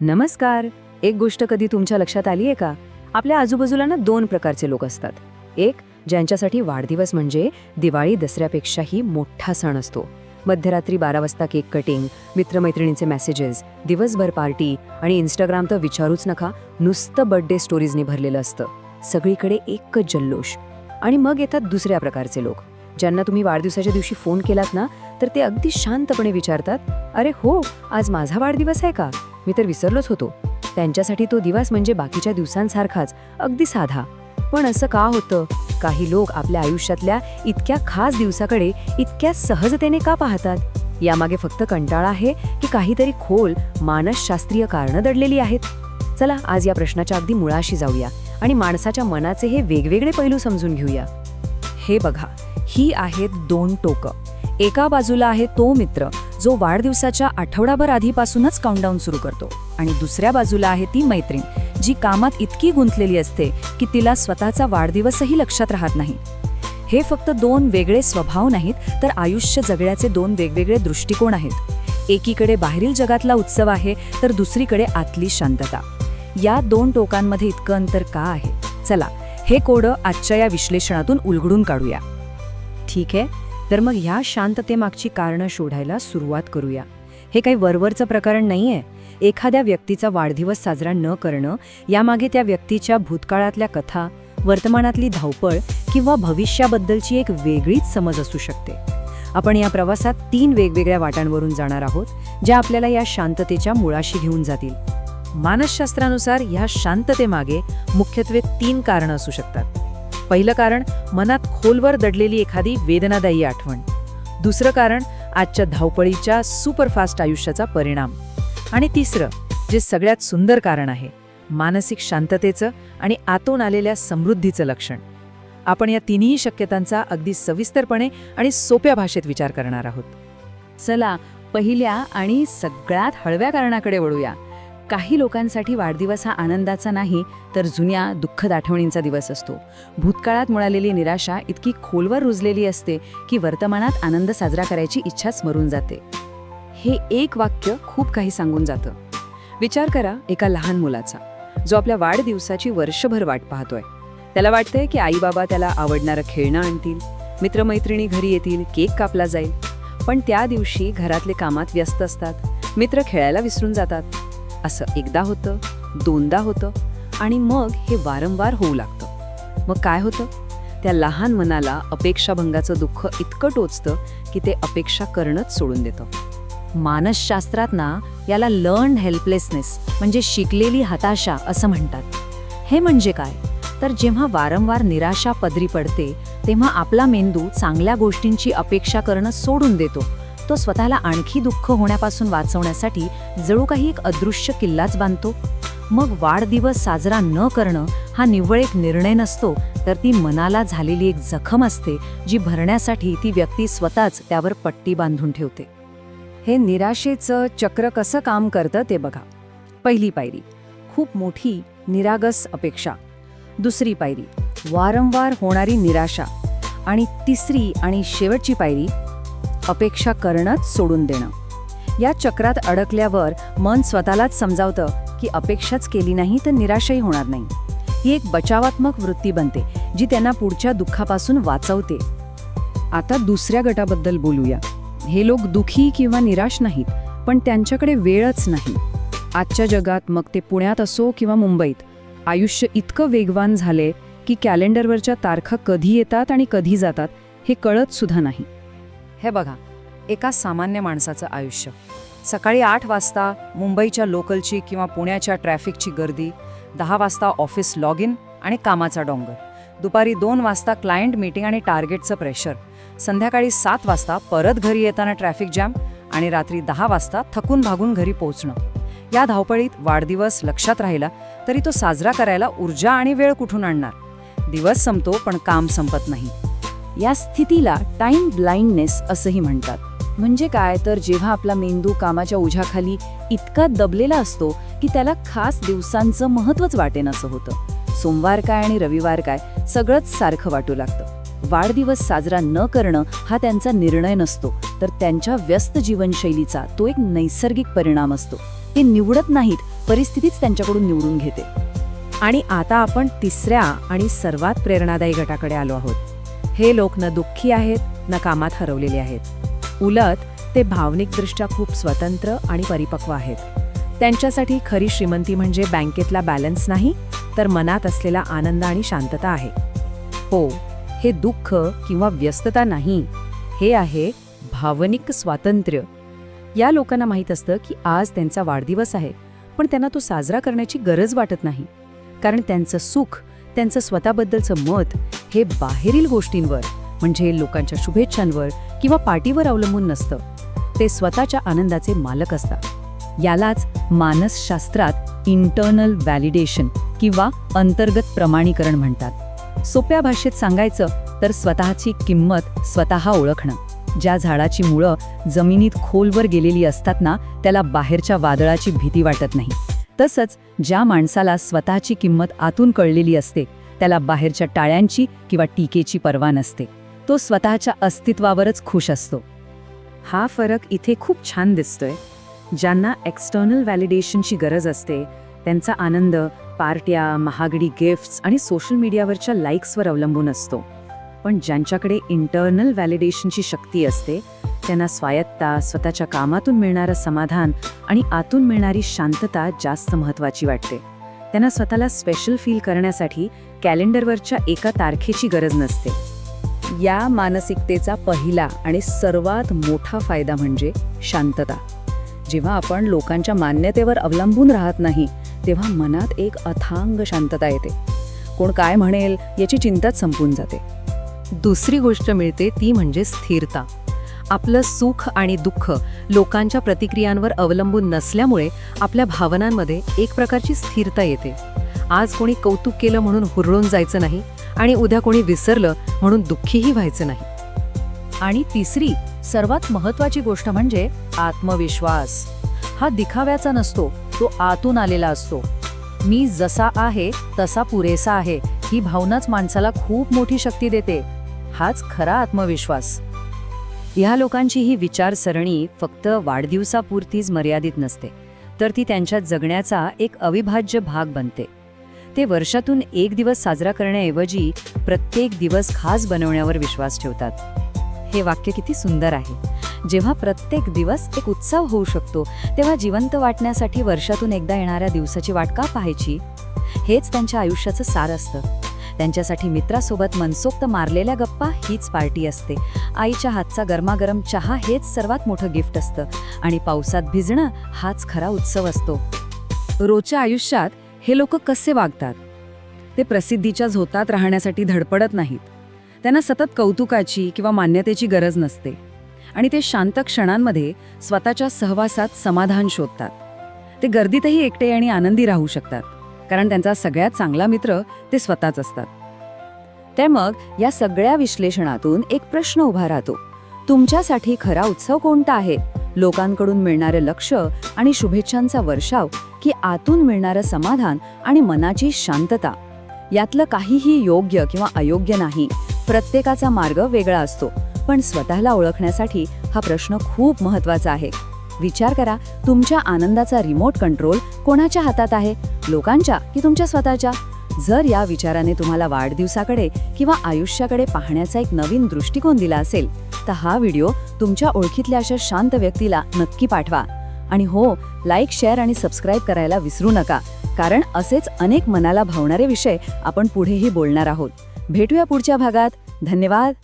नमस्कार. एक गोष्ट कधी तुमच्या लक्षात आली आहे का? आपल्या आजूबाजूला ना दोन प्रकारचे लोक असतात. एक ज्यांच्यासाठी वाढदिवस म्हणजे दिवाळी दसऱ्यापेक्षाही मोठा सण असतो. मध्यरात्री बारा वाजता केक कटिंग मित्रमैत्रिणींचे मेसेजेस दिवसभर पार्टी आणि इंस्टाग्राम तर विचारूच नका नुसतं बर्थडे स्टोरीजने भरलेलं असतं. सगळीकडे एकच जल्लोष. आणि मग येतात दुसऱ्या प्रकारचे लोक. ज्यांना तुम्ही वाढदिवसाच्या दिवशी फोन केलात ना तर ते अगदी शांतपणे विचारतात अरे हो आज माझा वाढदिवस आहे का? मी तर विसरलोच होतो. त्यांच्यासाठी तो दिवस म्हणजे बाकीच्या दिवसांसारखाच अगदी साधा. पण असं का होतं? काही लोक आपल्या आयुष्यातल्या इतक्या खास दिवसाकडे इतक्या सहजतेने का पाहतात? यामागे फक्त कंटाळा आहे की काहीतरी खोल मानसशास्त्रीय कारणं दडलेली आहेत. चला आज या प्रश्नाच्या अगदी मुळाशी जाऊया आणि माणसाच्या मनाचे हे वेगवेगळे पैलू समजून घेऊया. हे बघा ही आहेत दोन टोकं. एका बाजूला आहे तो मित्र जो वाढदिवसाच्या आठवडाभर आधीपासूनच काउंटडाऊन सुरू करतो. आणि दुसऱ्या बाजूला आहे ती मैत्रीण जी कामात इतकी गुंतलेली असते की तिला स्वतःचा वाढदिवसही लक्षात राहत नाही. हे फक्त दोन वेगळे स्वभाव नाहीत तर आयुष्य जगण्याचे दोन वेगवेगळे दृष्टिकोन आहेत. एकीकडे बाहेरील जगातला उत्सव आहे तर दुसरीकडे आतली शांतता. या दोन टोकांमध्ये इतकं अंतर का आहे? चला हे कोडं आजच्या या विश्लेषणातून उलगडून काढूया. ठीक आहे? तर मग ह्या शांततेमागची कारणं शोधायला सुरुवात करूया. हे काही वरवरचं प्रकरण आहे एखाद्या व्यक्तीचा वाढदिवस साजरा न करणं यामागे त्या व्यक्तीच्या भूतकाळातल्या कथा वर्तमानातली धावपळ किंवा भविष्याबद्दलची एक वेगळीच समज असू शकते. आपण या प्रवासात तीन वेगवेगळ्या वाटांवरून जाणार आहोत ज्या आपल्याला या शांततेच्या मुळाशी घेऊन जातील. मानसशास्त्रानुसार ह्या शांततेमागे मुख्यत्वे तीन कारणं असू शकतात. पहिलं कारण मनात खोलवर दडलेली एखादी वेदनादायी आठवण. दुसरं कारण आजच्या धावपळीच्या सुपरफास्ट आयुष्याचा परिणाम. आणि तिसरं जे सगळ्यात सुंदर कारण आहे मानसिक शांततेचं आणि आतून आलेल्या समृद्धीचं लक्षण. आपण या तिन्ही शक्यतांचा अगदी सविस्तरपणे आणि सोप्या भाषेत विचार करणार आहोत. चला पहिल्या आणि सगळ्यात हळव्या कारणाकडे वळूया. काही लोकांसाठी वाढदिवस हा आनंदाचा नाही तर जुन्या दुःखद आठवणींचा दिवस असतो. भूतकाळात मिळालेली निराशा इतकी खोलवर रुजलेली असते की वर्तमानात आनंद साजरा करायची इच्छाच मरून जाते. हे एक वाक्य खूप काही सांगून जातं. विचार करा एका लहान मुलाचा. जो आपल्या वाढदिवसाची वर्षभर वाट पाहतोय. त्याला वाटतंय की आई बाबा त्याला आवडणारं खेळणं आणतील मित्रमैत्रिणी घरी येतील केक कापला जाईल. पण त्या दिवशी घरातले कामात व्यस्त असतात. मित्र खेळायला विसरून जातात. असं एकदा होतं दोनदा होतं आणि मग हे वारंवार होऊ लागतं. मग काय होतं? त्या लहान मनाला अपेक्षाभंगाचं दुःख इतकं टोचतं की ते अपेक्षा करणंच सोडून देतं. मानसशास्त्रात ना याला लर्न हेल्पलेसनेस म्हणजे शिकलेली हताशा असं म्हणतात. हे म्हणजे काय? तर जेव्हा वारंवार निराशा पदरी पडते तेव्हा आपला मेंदू चांगल्या गोष्टींची अपेक्षा करणं सोडून देतो. तो स्वतःला आणखी दुःख होण्यापासून वाचवण्यासाठी जणू काही एक अदृश्य किल्लाच बांधतो. मग वाढदिवस साजरा न करणं हा निव्वळ एक निर्णय नसतो तर ती मनाला झालेली एक जखम असते जी भरण्यासाठी ती व्यक्ती स्वतःच त्यावर पट्टी बांधून ठेवते. हे निराशेचं चक्र कसं काम करतं ते बघा. पहिली पायरी खूप मोठी निरागस अपेक्षा. दुसरी पायरी वारंवार होणारी निराशा. आणि तिसरी आणि शेवटची पायरी अपेक्षा करणंच सोडून देणं. या चक्रात अडकल्यावर मन स्वतःलाच समजावतं की अपेक्षाच केली नाही तर निराशाही होणार नाही. ही एक बचावात्मक वृत्ती बनते जी त्यांना पुढच्या दुःखापासून वाचवते. आता दुसऱ्या गटाबद्दल बोलूया. हे लोक दुखी किंवा निराश नाहीत पण त्यांच्याकडे वेळच नाही. आजच्या जगात मग ते पुण्यात असो किंवा मुंबईत आयुष्य इतकं वेगवान झाले की कॅलेंडरवरच्या तारखा कधी येतात आणि कधी जातात हे कळत सुद्धा नाही. हे बघा एका सामान्य माणसाचं आयुष्य. सकाळी आठ वाजता मुंबईच्या लोकलची किंवा पुण्याच्या ट्रॅफिकची गर्दी दहा वाजता ऑफिस लॉग इन आणि कामाचा डोंगर. दुपारी दोन वाजता क्लायंट मीटिंग आणि टार्गेटचं प्रेशर. संध्याकाळी सात वाजता परत घरी येताना ट्रॅफिक जॅम आणि रात्री दहा वाजता थकून भागून घरी पोहोचणं. या धावपळीत वाढदिवस लक्षात राहिला तरी तो साजरा करायला ऊर्जा आणि वेळ कुठून आणणार? दिवस संपतो पण काम संपत नाही. या स्थितीला टाइम ब्लाइंडनेस असंही म्हणतात. म्हणजे काय? तर जेव्हा आपला मेंदू कामाच्या ओझ्याखाली इतका दबलेला असतो की त्याला खास दिवसांचं महत्त्वच वाटेन असं होतं. सोमवार काय आणि रविवार काय सगळंच सारखं वाटू लागतं. वाढदिवस साजरा न करणं हा त्यांचा निर्णय नसतो. तर त्यांच्या व्यस्त जीवनशैलीचा तो एक नैसर्गिक परिणाम असतो. ते निवडत नाहीत परिस्थितीच त्यांच्याकडून निवडून घेते. आणि आता आपण तिसऱ्या आणि सर्वात प्रेरणादायी गटाकडे आलो आहोत. हे लोक न दुःखी आहेत न कामात हरवलेले आहेत. उलट ते भावनिकदृष्ट्या खूप स्वतंत्र आणि परिपक्व आहेत. त्यांच्यासाठी खरी श्रीमंती म्हणजे बँकेतला बॅलन्स नाही तर मनात असलेला आनंद आणि शांतता आहे. हो हे दुःख किंवा व्यस्तता नाही हे आहे भावनिक स्वातंत्र्य. या लोकांना माहीत असतं की आज त्यांचा वाढदिवस आहे पण त्यांना तो साजरा करण्याची गरज वाटत नाही. कारण त्यांचं सुख त्यांचं स्वतःबद्दलचं मत हे बाहेरील गोष्टींवर म्हणजे लोकांच्या शुभेच्छांवर किंवा पार्टीवर अवलंबून नसतं. ते स्वतःच्या आनंदाचे मालक असतात. यालाच मानसशास्त्रात इंटर्नल व्हॅलिडेशन किंवा अंतर्गत प्रमाणीकरण म्हणतात. सोप्या भाषेत सांगायचं तर स्वतःची किंमत स्वतः ओळखणं. ज्या झाडाची मुळं जमिनीत खोलवर गेलेली असतात ना त्याला बाहेरच्या वादळाची भीती वाटत नाही. तसंच ज्या माणसाला स्वतःची किंमत आतून कळलेली असते त्याला बाहेरच्या टाळ्यांची किंवा टीकेची पर्वा नसते. तो स्वतःच्या अस्तित्वावरच खुश असतो. हा फरक इथे खूप छान दिसतोय. ज्यांना एक्स्टर्नल व्हॅलिडेशनची गरज असते त्यांचा आनंद पार्ट्या महागडी गिफ्ट्स आणि सोशल मीडियावरच्या लाईक्सवर अवलंबून असतो. पण ज्यांच्याकडे इंटरनल व्हॅलिडेशनची शक्ती असते त्यांना स्वायत्ता स्वतःच्या कामातून मिळणारं समाधान आणि आतून मिळणारी शांतता जास्त महत्त्वाची वाटते. त्यांना स्वतःला स्पेशल फील करण्यासाठी कॅलेंडरवरच्या एका तारखेची गरज नसते. या मानसिकतेचा पहिला आणि सर्वात मोठा फायदा म्हणजे शांतता. जेव्हा आपण लोकांच्या मान्यतेवर अवलंबून राहत नाही तेव्हा मनात एक अथांग शांतता येते. कोण काय म्हणेल याची चिंताच संपून जाते. दुसरी गोष्ट मिळते ती म्हणजे स्थिरता. आपलं सुख आणि दुःख लोकांच्या प्रतिक्रियांवर अवलंबून नसल्यामुळे आपल्या भावनांमध्ये एक प्रकारची स्थिरता येते. आज कोणी कौतुक केलं म्हणून हुरळून जायचं नाही आणि उद्या कोणी विसरलं म्हणून दुःखीही व्हायचं नाही. आणि तिसरी सर्वात महत्वाची गोष्ट म्हणजे आत्मविश्वास. हा दिखाव्याचा नसतो तो आतून आलेला असतो. मी जसा आहे तसा पुरेसा आहे ही भावनाच माणसाला खूप मोठी शक्ती देते. हाच खरा आत्मविश्वास. ह्या लोकांची ही विचारसरणी फक्त वाढदिवसापुरतीच मर्यादित नसते तर ती त्यांच्या जगण्याचा एक अविभाज्य भाग बनते. ते वर्षातून एक दिवस साजरा करण्याऐवजी प्रत्येक दिवस खास बनवण्यावर विश्वास ठेवतात. हे वाक्य किती सुंदर आहे. जेव्हा प्रत्येक दिवस एक उत्सव होऊ शकतो तेव्हा जिवंत वाटण्यासाठी वर्षातून एकदा येणाऱ्या दिवसाची वाट का पाहायची? हेच त्यांच्या आयुष्याचं सार असतं. त्यांच्यासाठी मित्रासोबत मनसोक्त मारलेल्या गप्पा हीच पार्टी असते. आईच्या हातचा गरमागरम चहा हेच सर्वात मोठं गिफ्ट असतं. आणि पावसात भिजणं हाच खरा उत्सव असतो. रोजच्या आयुष्यात हे लोक कसे वागतात? ते प्रसिद्धीच्या झोतात राहण्यासाठी धडपडत नाहीत. त्यांना सतत कौतुकाची किंवा मान्यतेची गरज नसते. आणि ते शांत क्षणांमध्ये स्वतःच्या सहवासात समाधान शोधतात. ते गर्दीतही एकटे आणि आनंदी राहू शकतात. कारण त्यांचा सगळ्यात चांगला मित्र ते स्वतःच असतात. तर मग या सगळ्या विश्लेषणातून एक प्रश्न उभा राहतो. तुमच्यासाठी खरा उत्सव कोणता आहे? लोकांकडून मिळणारे लक्ष आणि शुभेच्छांचा वर्षाव की आतून मिळणारं समाधान आणि मनाची शांतता? यातलं काहीही योग्य किंवा अयोग्य नाही. प्रत्येकाचा मार्ग वेगळा असतो. पण स्वतःला ओळखण्यासाठी हा प्रश्न खूप महत्त्वाचा आहे. विचार करा तुमच्या आनंदाचा रिमोट कंट्रोल कोणाच्या हातात आहे? लोकांच्या की तुमच्या स्वतःच्या? जर या विचाराने तुम्हाला वाढदिवसाकडे किंवा आयुष्याकडे पाहण्याचा एक नवीन दृष्टिकोन दिला असेल तर हा व्हिडिओ तुमच्या ओळखीतल्या अशा शांत व्यक्तीला नक्की पाठवा. आणि हो लाईक शेअर आणि सबस्क्राईब करायला विसरू नका कारण असेच अनेक मनाला भावणारे विषय आपण पुढेही बोलणार आहोत. भेटूया पुढच्या भागात. धन्यवाद.